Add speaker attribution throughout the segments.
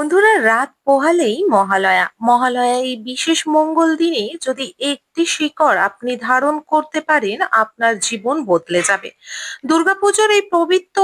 Speaker 1: বন্ধুরা রাত পোহালেই মহালয়া। মহালয়া এই বিশেষ মঙ্গল দিনে যদি একটি শিকড় আপনি ধারণ করতে পারেন, আপনার জীবন বদলে যাবে। দুর্গাপুজোর এই পবিত্র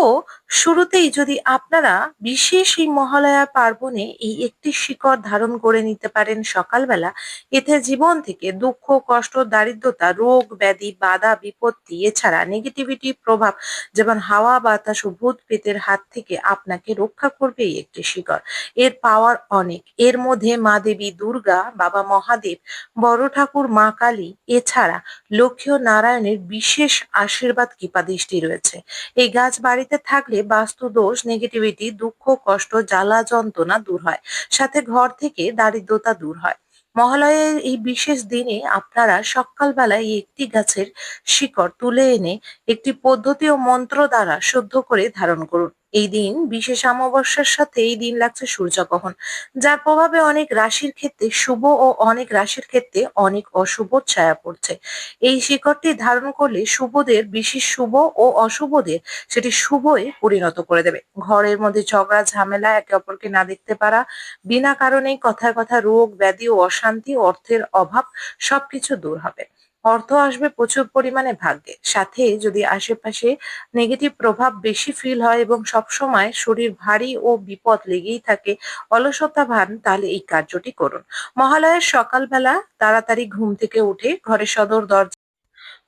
Speaker 1: শুরুতেই যদি আপনারা বিশেষ এই মহালয়া পার্বণে এই একটি শিকড় ধারণ করে নিতে পারেন সকালবেলা, এতে জীবন থেকে দুঃখ, কষ্ট, দারিদ্রতা, রোগ, ব্যাধি, বাধা, বিপত্তি, এছাড়া নেগেটিভিটি প্রভাব, যেমন হাওয়া, বাতাস ও ভূত পেতের হাত থেকে আপনাকে রক্ষা করবে এই একটি শিকড়। এর পাওয়ার অনেক। এর মধ্যে মা দেবী দুর্গা, বাবা মহাদেব, বড় ঠাকুর মা কালী, এছাড়া লক্ষ্মী ও নারায়ণের বিশেষ আশীর্বাদ কৃপাদৃষ্টি রয়েছে। এই গাছ বাড়িতে থাকলে বাস্তু দোষ নেগেটিভিটি দুঃখ, কষ্ট, জ্বালা, যন্ত্রণা দূর হয়। সাথে ঘর থেকে দারিদ্রতা দূর হয়। মহালয়ের এই বিশেষ দিনে আপনারা সকালবেলায় একটি গাছের শিকড় তুলে এনে একটি পদ্ধতি ও মন্ত্র দ্বারা শুদ্ধ করে ধারণ করুন। এই দিন, বিশেষ অমাবস্যার সাথে এই দিন লাগছে সূর্যগ্রহণ, যার প্রভাবে অনেক রাশির ক্ষেত্রে শুভ ও অনেক রাশির ক্ষেত্রে অনেক অশুভ ছায়া পড়ছে। এই শিকড়টি ধারণ করলে শুভদের, বিশেষ শুভ ও অশুভদের, সেটি শুভয়ে পরিণত করে দেবে। ঘরের মধ্যে ঝগড়া, ঝামেলা, একে অপরকে না দেখতে পারা, বিনা কারণেই কথায় কথা রোগ, ব্যাধি ও অশান্তি, অর্থের অভাব সবকিছু দূর হবে। অর্থ আসবে প্রচুর পরিমাণে ভাগ্যে। সাথে যদি আশেপাশে নেগেটিভ প্রভাব বেশি ফিল হয় এবং সবসময় শরীর ভারী ও বিপদ লেগেই থাকে, অলসতা ভান, তাহলে এই কার্যটি করুন। মহালয়ের সকালবেলা তাড়াতাড়ি ঘুম থেকে উঠে ঘরের সদর দরজা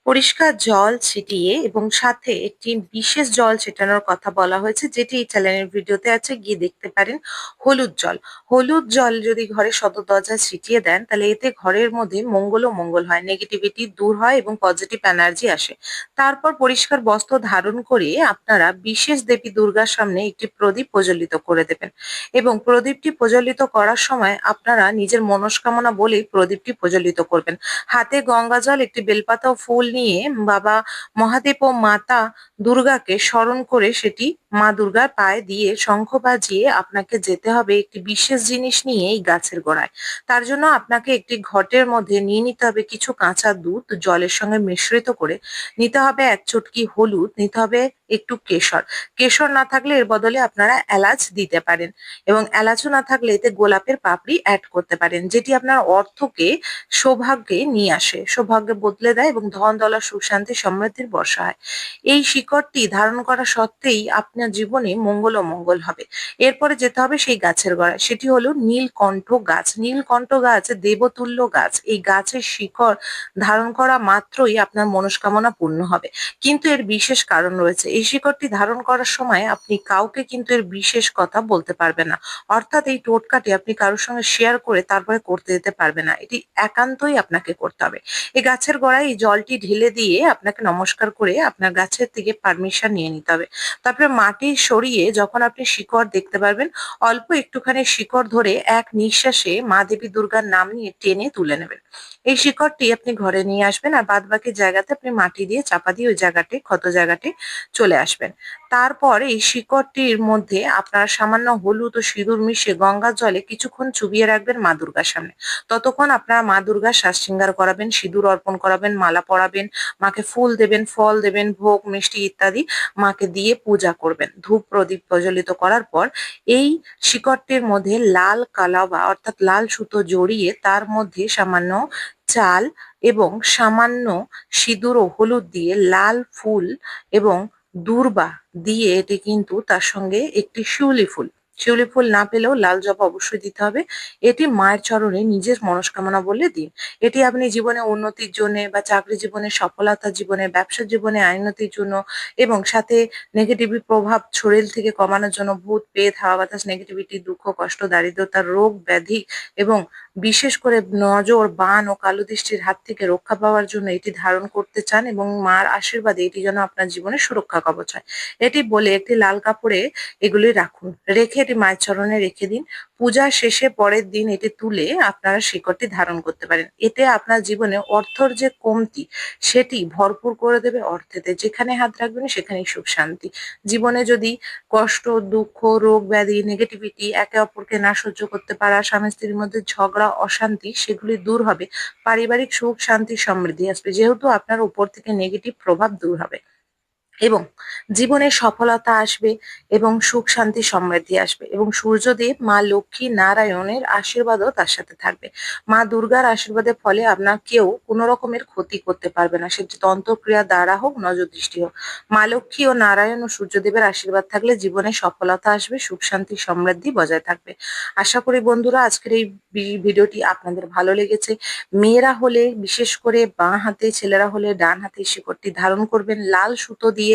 Speaker 1: পরিষ্কার জল ছিটিয়ে এবং সাথে একটি বিশেষ জল ছেটানোর কথা বলা হয়েছে, যেটি এই চ্যানেলের ভিডিওতে আছে, গিয়ে দেখতে পারেন। হলুদ জল। হলুদ জল যদি ঘরে সদর দরজায় ছিটিয়ে দেন, তাহলে এতে ঘরের মধ্যে মঙ্গল ও মঙ্গল হয় নেগেটিভিটি দূর হয় এবং পজিটিভ এনার্জি আসে। তারপর পরিষ্কার বস্ত্র ধারণ করে আপনারা বিশেষ দেবী দুর্গার সামনে একটি প্রদীপ প্রজ্বলিত করে দেবেন এবং প্রদীপটি প্রজ্বলিত করার সময় আপনারা নিজের মনস্কামনা বলেই প্রদীপটি প্রজ্বলিত করবেন। হাতে গঙ্গা জল, একটি বেলপাতা ও ফুল নিয়ে বাবা মহাদেব ও মাতা দুর্গাকে স্মরণ করে সেটি মা দুর্গার পায়ে দিয়ে শঙ্খ বাজিয়ে আপনাকে যেতে হবে একটি বিশেষ জিনিস নিয়ে এই গাছের গোড়ায়। তার জন্য আপনাকে একটি ঘটের মধ্যে নিয়ে নিতে হবে কিছু কাঁচা দুধ, জলের সঙ্গে মিশ্রিত করে। নিতে হবে এক চটকি হলুদ, নিতে হবে একটু কেশর। কেশর না থাকলে এর বদলে আপনারা এলাচ দিতে পারেন এবং এলাচও না থাকলে এতে গোলাপের পাপড়ি অ্যাড করতে পারেন, যেটি আপনার অর্থকে, সৌভাগ্যে নিয়ে আসে। সৌভাগ্যে বদলে দেয় এবং ধন দলা সুখ শান্তি সমৃদ্ধির বর্ষা হয়। এই শিকড়টি ধারণ করা সত্ত্বেই আপনার জীবনে মঙ্গল ও মঙ্গল হবে। এরপরে যেতে হবে সেই গাছের গোড়ায়। সেটি হলো নীলকণ্ঠ গাছ। নীলকণ্ঠ গাছ দেবতুল্য গাছ। এই গাছের শিকড় ধারণ করা মাত্রই আপনার মনস্কামনা পূর্ণ হবে। কিন্তু এর বিশেষ কারণ রয়েছে। এই শিকড়টি ধারণ করার সময় আপনি কাউকে কিন্তু এর বিশেষ কথা বলতে পারবেন না। অর্থাৎ এই টোটকাটি আপনি কারোর সঙ্গে শেয়ার করে তারপরে করতে যেতে পারবে না। এটি একান্তই আপনাকে করতে হবে। এই গাছের গোড়ায় এই জলটি ঢেলে দিয়ে আপনাকে নমস্কার করে আপনার গাছের থেকে পারমিশন নিয়ে নিতে হবে। তারপরে মাটি সরিয়ে যখন আপনি শিকড় দেখতে পারবেন, অল্প একটুখানি শিকড় ধরে এক নিঃশ্বাসে মা দেবী দুর্গার নাম নিয়ে টেনে তুলে নেবেন। এই শিকড়টি আপনি ঘরে নিয়ে আসবেন আর বাদ বাকি জায়গাতে আপনি মাটি দিয়ে চাপা দিয়ে ওই জায়গাটি, ক্ষত জায়গাটি চলে আসবেন। তারপর এই শিকড়টির মধ্যে আপনার সামান্য হলুদ ও সিঁদুর মিশিয়ে গঙ্গার জলে কিছুক্ষণ চুবিয়ে রাখবেন মা দুর্গার সামনে। ততক্ষণ আপনারা মা দুর্গার শ্বাস শৃঙ্গার করাবেন, সিঁদুর অর্পণ করাবেন, মালা পরাবেন, মাকে ফুল দেবেন, ফল দেবেন, ভোগ, মিষ্টি ইত্যাদি মাকে দিয়ে পূজা করবেন। ধূপ প্রদীপ প্রজ্বলিত করার পর এই শিকড়টির মধ্যে লাল কালাবা অর্থাৎ লাল সুতো জড়িয়ে তার মধ্যে সামান্য চাল এবং সামান্য সিঁদুর ও হলুদ দিয়ে লাল ফুল এবং দূর্বা দিয়ে এটি কিন্তু তার সঙ্গে একটি শিউলি ফুল। শিউলি ফুল না পেলেও লাল জবা অবশ্যই দিতে হবে। এটি মায়ের চরণে নিজের মনস্কামনা বলে দিন। এটি আপনি জীবনে উন্নতির জন্য বা চাকরি জীবনে সফলতা জীবনে ব্যবসা জীবনে আইনতির জন্য এবং সাথে নেগেটিভ প্রভাব শরীর থেকে কমানোর জন্য ভূত পেট হাওয়া বাতাস নেগেটিভিটি দুঃখ, কষ্ট, দারিদ্রতা, রোগ, ব্যাধি এবং বিশেষ করে নজর, বান ও কালো দৃষ্টির হাত থেকে রক্ষা পাওয়ার জন্য এটি ধারণ করতে চান এবং মার আশীর্বাদে এটি যেন আপনার জীবনে সুরক্ষা কবচ হয়। এটি বলে একটি লাল কাপড়ে এগুলি রাখুন। রেখে এটি মায়ের চরণে রেখে দিন। পূজা শেষে পরের দিন এটি তুলে আপনারা শিকড়টি ধারণ করতে পারেন। এতে আপনার জীবনে অর্থর যে কমতি, সেটি ভরপুর করে দেবে অর্থেতে। যেখানে হাত রাখবেন, সেখানেই সুখ, শান্তি। জীবনে যদি কষ্ট, দুঃখ, রোগ, ব্যাধি নেগেটিভিটি একে অপরকে না সহ্য করতে পারা, স্বামী স্ত্রীর মধ্যে ঝগড়া, অশান্তি, সেগুলি দূর হবে। পারিবারিক সুখ, শান্তি, সমৃদ্ধি আসবে। যেহেতু আপনার উপর থেকে নেগেটিভ প্রভাব দূর হবে। এবং জীবনে সফলতা আসবে এবং সুখ, শান্তি, সমৃদ্ধি আসবে এবং সূর্যদেব মা লক্ষ্মী নারায়ণের আশীর্বাদও তার সাথে থাকবে। মা দুর্গার আশীর্বাদের ফলে আপনার কেউ কোনো রকমের ক্ষতি করতে পারবে না। সেটি তন্ত্রক্রিয়া দ্বারা হোক নজর দৃষ্টি হোক। মা লক্ষ্মী ও নারায়ণ ও সূর্যদেবের আশীর্বাদ থাকলে জীবনে সফলতা আসবে, সুখ, শান্তি, সমৃদ্ধি বজায় থাকবে। আশা করি বন্ধুরা, আজকের এই ভিডিওটি আপনাদের ভালো লেগেছে। মেয়েরা হলে, বিশেষ করে বাঁ হাতে, ছেলেরা হলে ডান হাতে শিকড়টি ধারণ করবেন। লাল সুতো দিয়ে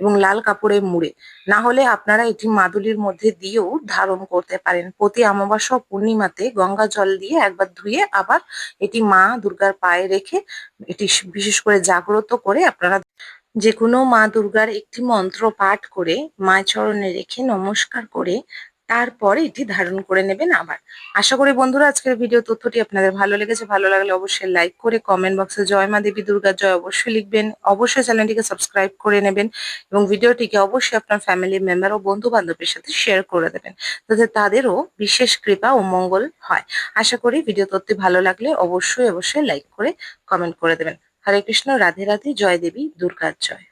Speaker 1: এবং লাল কাপড়ে মুড়ে। না হলে আপনারা এটি মাদুলির মধ্যে দিয়েও ধারণ করতে পারেন। প্রতি অমাবস্যা পূর্ণিমাতে গঙ্গা জল দিয়ে একবার ধুয়ে আবার এটি মা দুর্গার পায়ে রেখে এটি বিশেষ করে জাগ্রত করে আপনারা যে কোনো মা দুর্গার একটি মন্ত্র পাঠ করে মায় চরণে রেখে নমস্কার করে তারপরে এটি ধারণ করে নেবেন আবার। আশা করি বন্ধুরা আজকের ভিডিও তথ্যটি আপনাদের ভালো লেগেছে। ভালো লাগলে অবশ্যই লাইক করে কমেন্ট বক্সে জয় মা দেবী দুর্গা জয় অবশ্যই লিখবেন। অবশ্যই চ্যানেলটিকে সাবস্ক্রাইব করে নেবেন এবং ভিডিওটিকে অবশ্যই আপনার ফ্যামিলি মেম্বার ও বন্ধু বান্ধবের সাথে শেয়ার করে দেবেন যাতে তাদেরও বিশেষ কৃপা ও মঙ্গল হয়। আশা করি ভিডিও তথ্যটি ভালো লাগলে অবশ্যই অবশ্যই লাইক করে কমেন্ট করে দেবেন। হরে কৃষ্ণ, রাধে রাধে, জয় দেবী দুর্গার জয়।